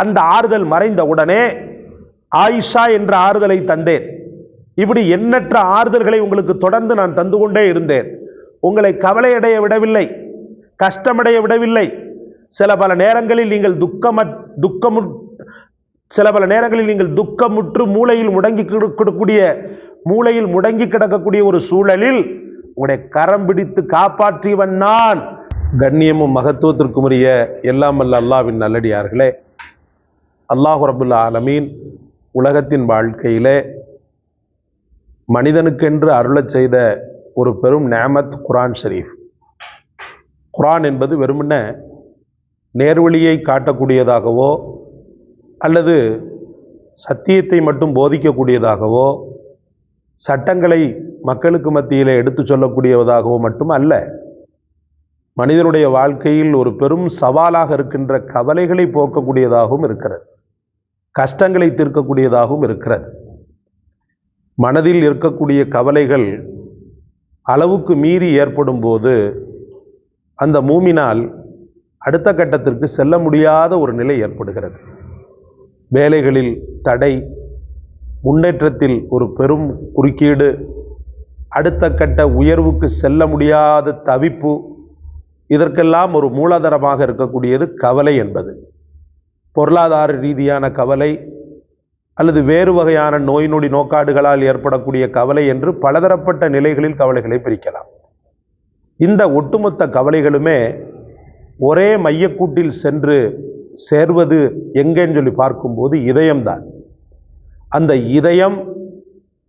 அந்த ஆறுதல் மறைந்த உடனே ஆயிஷா என்ற ஆறுதலை தந்தேன். இப்படி எண்ணற்ற ஆறுதல்களை உங்களுக்கு தொடர்ந்து நான் தந்து கொண்டே இருந்தேன். உங்களை கவலையடைய விடவில்லை கஷ்டமடைய விடவில்லை. சில பல நேரங்களில் நீங்கள் துக்கம துக்கமு சில பல நேரங்களில் நீங்கள் துக்கமுற்று மூளையில் முடங்கி கிடக்கக்கூடிய மூளையில் முடங்கி கிடக்கக்கூடிய ஒரு சூழலில் உங்களுடைய கரம் பிடித்து காப்பாற்றியவன் நான். கண்ணியமும் மகத்துவத்திற்கும் உரிய எல்லாம் அல்ல அல்லாவின் நல்லடியார்களே அல்லாஹு ரபுல்லா ஆலமீன் உலகத்தின் வாழ்க்கையிலே மனிதனுக்கென்று அருளச் செய்த ஒரு பெரும் நேமத் குரான் ஷரீஃப். குரான் என்பது வெறுமனே நேர்வழியை காட்டக்கூடியதாகவோ அல்லது சத்தியத்தை மட்டும் போதிக்கக்கூடியதாகவோ சட்டங்களை மக்களுக்கு மத்தியில் எடுத்து சொல்லக்கூடியதாகவோ மட்டும் அல்ல. மனிதனுடைய வாழ்க்கையில் ஒரு பெரும் சவாலாக இருக்கின்ற கவலைகளை போக்கக்கூடியதாகவும் இருக்கிறது. கஷ்டங்களை தீர்க்கக்கூடியதாகவும் இருக்கிறது. மனதில் இருக்கக்கூடிய கவலைகள் அளவுக்கு மீறி ஏற்படும் போது அந்த மூமினால் அடுத்த கட்டத்திற்கு செல்ல முடியாத ஒரு நிலை ஏற்படுகிறது. வேலைகளில் தடை முன்னேற்றத்தில் ஒரு பெரும் குறுக்கீடு அடுத்த கட்ட உயர்வுக்கு செல்ல முடியாத தவிப்பு இதற்கெல்லாம் ஒரு மூலாதாரமாக இருக்கக்கூடியது கவலை என்பது. பொருளாதார ரீதியான கவலை அல்லது வேறு வகையான நோய் நொடி நோக்காடுகளால் ஏற்படக்கூடிய கவலை என்று பலதரப்பட்ட நிலைகளில் கவலைகளை பிரிக்கலாம். இந்த ஒட்டுமொத்த கவலைகளுமே ஒரே மையக்கூட்டில் சென்று சேர்வது எங்கேன்னு சொல்லி பார்க்கும்போது இதயம்தான். அந்த இதயம்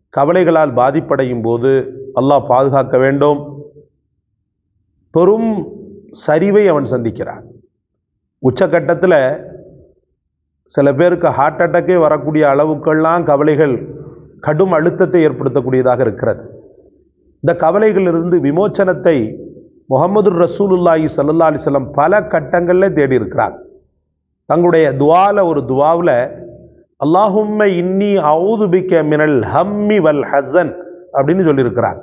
கவலைகளால் பாதிப்படையும் போது அல்லாஹ் பாதுகாக்க வேண்டும். பெரும் சரிவை அவன் சந்திக்கிறான். உச்சக்கட்டத்தில் சில பேருக்கு ஹார்ட் அட்டாக்கே வரக்கூடிய அளவுக்கெல்லாம் கவலைகள் கடும் அழுத்தத்தை ஏற்படுத்தக்கூடியதாக இருக்கிறது. இந்த கவலைகளிலிருந்து விமோச்சனத்தை முகமது ரசூலுல்லாஹி சல்லா அலிஸ்லம் பல கட்டங்களில் தேடி இருக்கிறார். தங்களுடைய துவாவில் ஒரு துவாவில் அல்லாஹும்ம இன்னி அவுதுபிக்க மினல் ஹம்மி வல் ஹசன் அப்படின்னு சொல்லியிருக்கிறார்.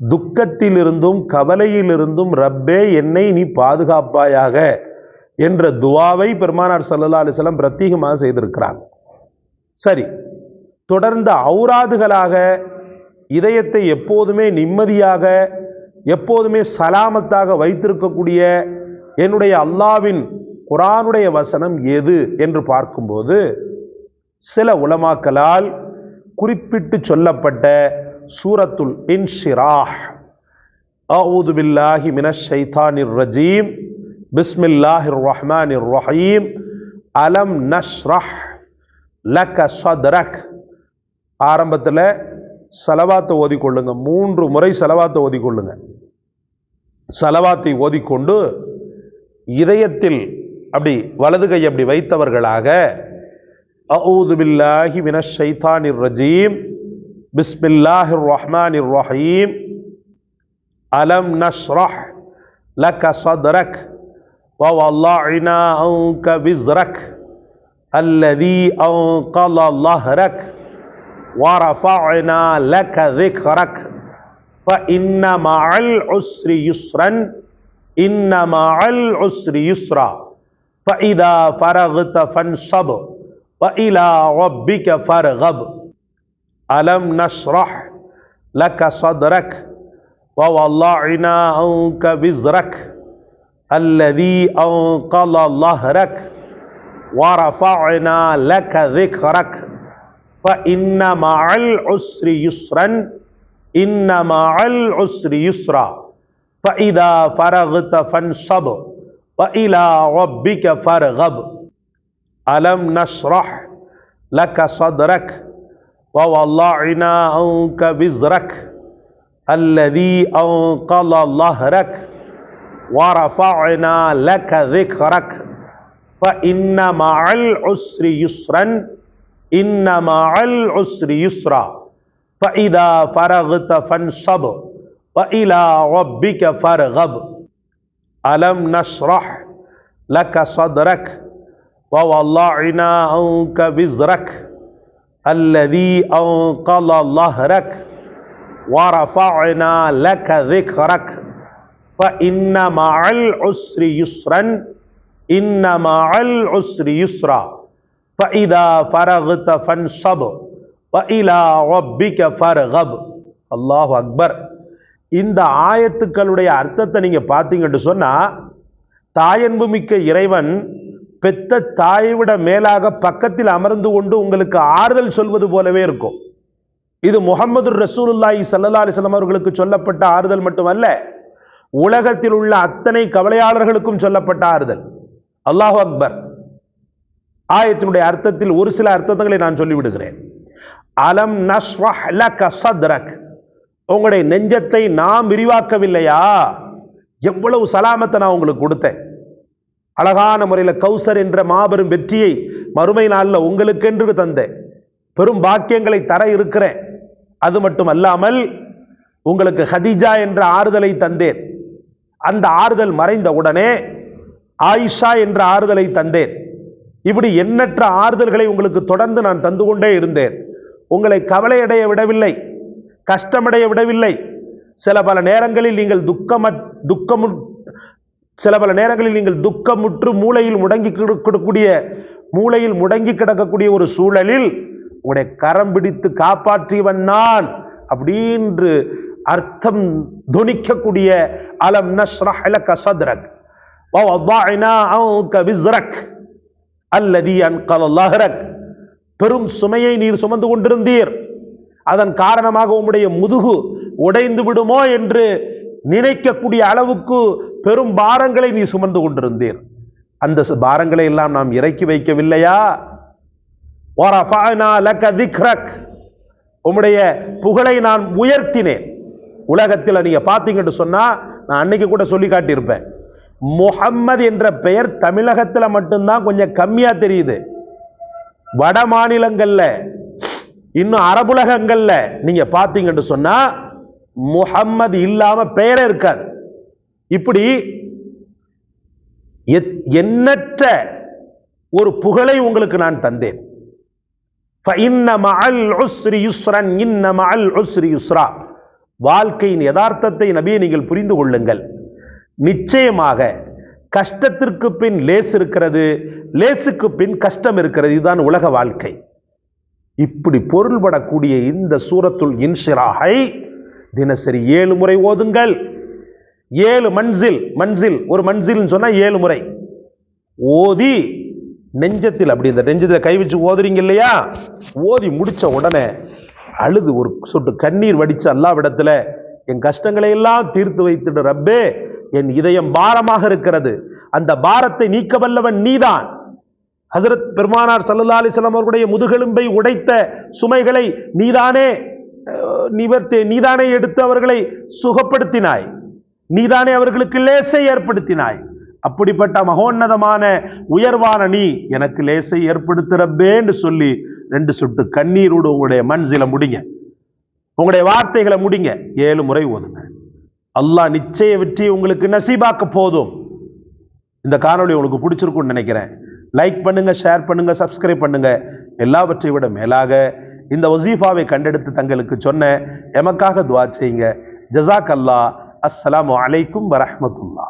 துக்கத்திலிருந்தும் கவலையிலிருந்தும் ரப்பே என்னை நீ பாதுகாப்பாயாக என்ற துவாவை பெருமானார் சல்லா அலிஸ்லாம் பிரத்யேகமாக செய்திருக்கிறார். சரி தொடர்ந்த அவுராதுகளாக இதயத்தை எப்போதுமே நிம்மதியாக எப்போதுமே சலாமத்தாக வைத்திருக்கக்கூடிய என்னுடைய அல்லாவின் குரானுடைய வசனம் எது என்று பார்க்கும்போது சில உலமாக்களால் குறிப்பிட்டு சொல்லப்பட்ட சூரத்துல் இன்ஷிராஹ். அவுது பில்லாஹி மினஷ் ஷைத்தானிர் ரஜீம். பிஸ்மில்லாஹிர் ரஹ்மானிர் ரஹீம் அலம் நஷ்ரஹ் லக சத்ரக் ஆரம்பத்தில் செலவாத்தை ஓதிக்கொள்ளுங்க. மூன்று முறை செலவாத்தை ஓதிக்கொள்ளுங்க. செலவாத்தை ஓதிக்கொண்டு இதயத்தில் அப்படி வலது கை அப்படி வைத்தவர்களாக அவுது பில்லாஹி மினஷ் ஷைத்தானிர் ரஜீம். பிஸ்மில்லாஹிர் ரஹ்மானிர் ரஹீம் அலம் நஷ்ரஹ் லக சதரக். ووضعنا عنك وزرك الذي أنقض ظهرك ورفعنا لك ذكرك فإن مع العسر يسرا إن مع العسر يسرا. فإذا فرغت فانصب وإلى ربك فارغب. ألم نشرح لك صدرك؟ ووضعنا عنك وزرك الذي أنقض ظهرك ورفعنا لك ذكرك. فإن مع العسر يسرا إن مع العسر يسرا. فإذا فرغت فانصب وإلى ربك فارغب. ألم نشرح لك صدرك ووضعنا عنك وزرك. الذي أنقض ظهرك ورفعنا لك ذكرك. فإن مع العسر يسرا إن مع العسر يسرا. فإذا فرغت فانصب وإلى ربك فارغب. ألم نشرح لك صدرك؟ ووضعنا عنك وزرك. الذي أنقض ظهرك. ورفعنا لك ذكرك. فإن مع العسر يسرا இன்னமா அல் உஸ்ரி யுஸ்ரா فإذا فرغت فانصب وإلى ربك فارغب அல்லாஹ் அக்பர் இந்த ஆயத்துக்களுடைய அர்த்தத்தை நீங்க பார்த்தீங்கன்னு சொன்னா தாயன்பு மிக்க இறைவன் பெத்த தாயை விட மேலாக பக்கத்தில் அமர்ந்து கொண்டு உங்களுக்கு ஆறுதல் சொல்வது போலவே இருக்கும் இது முகமது ரசூலுல்லாஹி ஸல்லல்லாஹு அலைஹி வஸல்லம் அவர்களுக்கு சொல்லப்பட்ட ஆறுதல் மட்டுமல்ல உலகத்தில் உள்ள அத்தனை கவலையாளர்களுக்கும் சொல்லப்பட்ட ஆறுதல் அல்லாஹ் அக்பர். ஆயத்தினுடைய அர்த்தத்தில் ஒரு சில அர்த்தங்களை நான் சொல்லிவிடுகிறேன். அலம் நஸ்ரஹ் லக சத்ரக். உங்களுடைய நெஞ்சத்தை நாம் விரிவாக்கவில்லையா? எவ்வளவு சலாமத்தை நான் உங்களுக்கு கொடுத்தேன். அழகான முறையில் கௌசர் என்ற மாபெரும் வெற்றியை மறுமை நாளில் உங்களுக்கென்று தந்தேன். பெரும் பாக்கியங்களை தர இருக்கிறேன். அது மட்டும் அல்லாமல் உங்களுக்கு ஹதீஜா என்ற ஆறுதலை தந்தேன். அந்த ஆறுதல் மறைந்த உடனே ஆயிஷா என்ற ஆறுதலை தந்தேன். இப்படி எண்ணற்ற ஆறுதல்களை உங்களுக்கு தொடர்ந்து நான் தந்து கொண்டே இருந்தேன். உங்களை கவலையடைய விடவில்லை கஷ்டமடைய விடவில்லை. சில பல நேரங்களில் நீங்கள் துக்கம துக்கமு சில பல நேரங்களில் நீங்கள் துக்கமுற்று மூளையில் முடங்கி கிடக்கக்கூடிய மூளையில் முடங்கி கிடக்கக்கூடிய ஒரு சூழலில் உங்களுடைய கரம் பிடித்து காப்பாற்றியவன் நான் அப்படின்று அர்த்தம் துணிக்கக்கூடிய அலம் நஷ்ரஹ் லக சத்ரக். வவதாயினா அன்க விஸ்ரக். அல்லதி அன்கல் லஹ்ரக். பெரும் சுமையை நீர் சுமந்து கொண்டிருந்தீர். அதன் காரணமாக உம்முடைய முதுகு உடைந்து விடுமோ என்று நினைக்கக்கூடிய அளவுக்கு பெரும் பாரங்களை நீ சுமந்து கொண்டிருந்தீர். அந்த பாரங்களை எல்லாம் நாம் இறக்கி வைக்கவில்லையா? லக்க திக்ரக். உம்முடைய புகழை நான் உயர்த்தினேன். உலகத்தில் நீங்கள் பார்த்தீங்கன்னு சொன்னால் நான் அன்னைக்கு கூட சொல்லி காட்டியிருப்பேன். முகம்மது என்ற பெயர் தமிழகத்தில் மட்டும்தான் கொஞ்சம் கம்மியாக தெரியுது. வட மாநிலங்களில் இன்னும் அரபுலகங்களில் நீங்கள் பார்த்தீங்கன்னு சொன்னால் முகம்மது இல்லாமல் பெயரே இருக்காது. இப்படி எண்ணற்ற ஒரு புகழை உங்களுக்கு நான் தந்தேன். இன்ன மஅல் உஸ்ரி யுஸ்ரன் இன்ன மஅல் உஸ்ரி யுஸ்ரா. வாழ்க்கையின் யதார்த்தத்தை நபியை நீங்கள் புரிந்து கொள்ளுங்கள். நிச்சயமாக கஷ்டத்திற்கு பின் லேஸ் இருக்கிறது லேசுக்கு பின் கஷ்டம் இருக்கிறது இதுதான் உலக வாழ்க்கை. இப்படி பொருள்படக்கூடிய இந்த சூரத்துள் இன்ஷிராகை தினசரி ஏழு முறை ஓதுங்கள். ஏழு மன்சில் மன்சில் ஒரு மன்சில்னு சொன்னால் ஏழு முறை. ஓதி நெஞ்சத்தில் அப்படி இந்த நெஞ்சத்தில் கை வச்சு ஓதுறீங்க இல்லையா? ஓதி முடித்த உடனே அழுது ஒரு சொட்டு கண்ணீர் வடிச்சு அல்லாவிடத்துல என் கஷ்டங்களை எல்லாம் தீர்த்து வைத்துடு ரப்பே என் இதயம் பாரமாக இருக்கிறது. அந்த பாரத்தை நீக்க வல்லவன் நீதான். ஹசரத் பெருமானார் சல்லல்லா அலிஸ்லாம் அவர்களுடைய முதுகெலும்பை உடைத்த சுமைகளை நீதானே நிவர்த்தி நீதானே எடுத்து அவர்களை சுகப்படுத்தினாய். நீதானே அவர்களுக்கு லேசை ஏற்படுத்தினாய். அப்படிப்பட்ட மகோன்னதமான உயர்வான நீ எனக்கு லேசை ஏற்படுத்துறப்பேன்னு சொல்லி ரெண்டு சொட்டு. கண்ணீரோடு உங்களுடைய மனசில முடிங்க. உங்களுடைய வார்த்தைகளை முடிங்க. ஏழு முறை ஓதுங்க. அல்லாஹ் நிச்சய வெற்றி உங்களுக்கு நசீபாக்க போதும். இந்த காணொளி உங்களுக்கு பிடிச்சிருக்கும்னு நினைக்கிறேன். லைக் பண்ணுங்க ஷேர் பண்ணுங்க சப்ஸ்கிரைப் பண்ணுங்க. எல்லாவற்றை விட மேலாக இந்த வசீஃபாவை கண்டெடுத்து தங்களுக்கு சொன்ன எமக்காக துவா செய்யுங்க. ஜசாக் அல்லா அஸ்லாம் அலைக்கும் வரமத்துல்லா